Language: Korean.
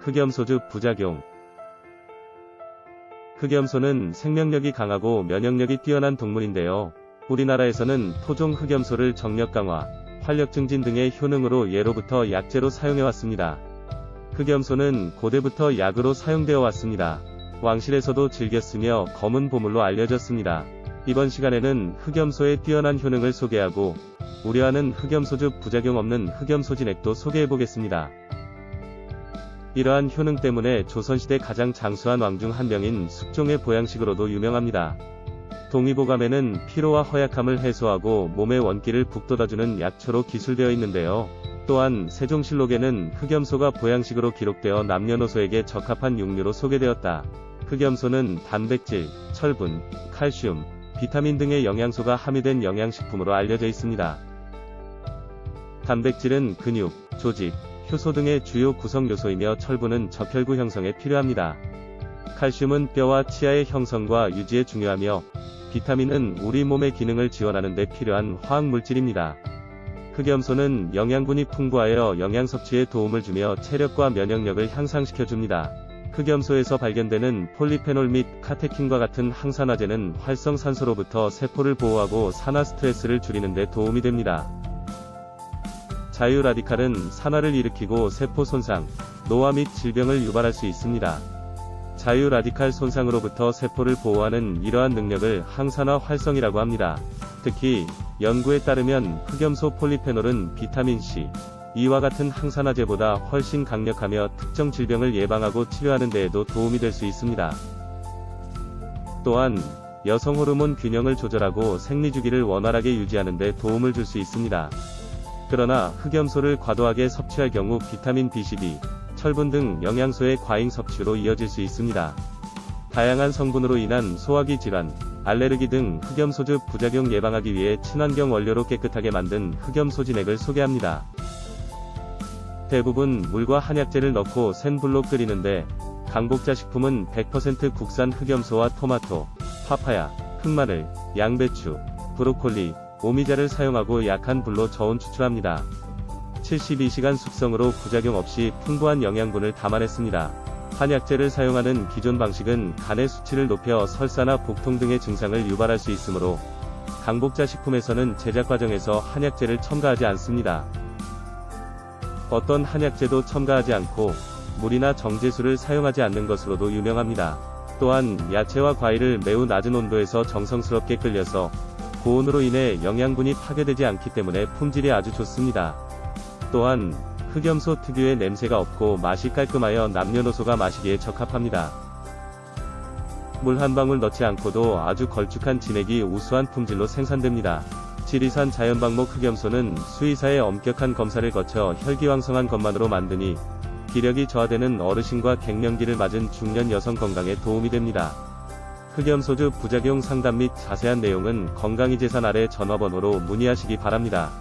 흑염소즙 부작용 흑염소는 생명력이 강하고 면역력이 뛰어난 동물인데요. 우리나라에서는 토종 흑염소를 정력 강화, 활력 증진 등의 효능으로 예로부터 약재로 사용해 왔습니다. 흑염소는 고대부터 약으로 사용되어 왔습니다. 왕실에서도 즐겨 쓰며 검은 보물로 알려졌습니다. 이번 시간에는 흑염소의 뛰어난 효능을 소개하고 우려하는 흑염소즙 부작용 없는 흑염소 진액도 소개해 보겠습니다. 이러한 효능 때문에 조선시대 가장 장수한 왕 중 한 명인 숙종의 보양식으로도 유명합니다. 동의보감에는 피로와 허약함을 해소하고 몸의 원기를 북돋아주는 약초로 기술되어 있는데요. 또한 세종실록에는 흑염소가 보양식으로 기록되어 남녀노소에게 적합한 육류로 소개되었다. 흑염소는 단백질, 철분, 칼슘, 비타민 등의 영양소가 함유된 영양식품으로 알려져 있습니다. 단백질은 근육, 조직, 효소 등의 주요 구성 요소이며 철분은 적혈구 형성에 필요합니다. 칼슘은 뼈와 치아의 형성과 유지에 중요하며 비타민은 우리 몸의 기능을 지원하는 데 필요한 화학 물질입니다. 흑염소는 영양분이 풍부하여 영양 섭취에 도움을 주며 체력과 면역력을 향상시켜 줍니다. 흑염소에서 발견되는 폴리페놀 및 카테킨과 같은 항산화제는 활성산소로부터 세포를 보호하고 산화 스트레스를 줄이는 데 도움이 됩니다. 자유 라디칼은 산화를 일으키고 세포 손상, 노화 및 질병을 유발할 수 있습니다. 자유 라디칼 손상으로부터 세포를 보호하는 이러한 능력을 항산화 활성이라고 합니다. 특히 연구에 따르면 흑염소 폴리페놀은 비타민 C, 이와 같은 항산화제보다 훨씬 강력하며 특정 질병을 예방하고 치료하는 데에도 도움이 될 수 있습니다. 또한 여성 호르몬 균형을 조절하고 생리 주기를 원활하게 유지하는 데 도움을 줄 수 있습니다. 그러나 흑염소를 과도하게 섭취할 경우 비타민 B12, 철분 등 영양소의 과잉 섭취로 이어질 수 있습니다. 다양한 성분으로 인한 소화기 질환, 알레르기 등 흑염소즙 부작용 예방하기 위해 친환경 원료로 깨끗하게 만든 흑염소 진액을 소개합니다. 대부분 물과 한약재를 넣고 센 불로 끓이는데 강복자 식품은 100% 국산 흑염소와 토마토, 파파야, 흑마늘, 양배추, 브로콜리, 오미자를 사용하고 약한 불로 저온 추출합니다. 72시간 숙성으로 부작용 없이 풍부한 영양분을 담아냈습니다. 한약재를 사용하는 기존 방식은 간의 수치를 높여 설사나 복통 등의 증상을 유발할 수 있으므로 강복자 식품에서는 제작 과정에서 한약재를 첨가하지 않습니다. 어떤 한약재도 첨가하지 않고 물이나 정제수를 사용하지 않는 것으로도 유명합니다. 또한 야채와 과일을 매우 낮은 온도에서 정성스럽게 끓여서 고온으로 인해 영양분이 파괴되지 않기 때문에 품질이 아주 좋습니다. 또한 흑염소 특유의 냄새가 없고 맛이 깔끔하여 남녀노소가 마시기에 적합합니다. 물 한 방울 넣지 않고도 아주 걸쭉한 진액이 우수한 품질로 생산됩니다. 지리산 자연방목 흑염소는 수의사의 엄격한 검사를 거쳐 혈기왕성한 것만으로 만드니 기력이 저하되는 어르신과 갱년기를 맞은 중년 여성 건강에 도움이 됩니다. 흑염소즙 부작용 상담 및 자세한 내용은 건강이재산 아래 전화번호로 문의하시기 바랍니다.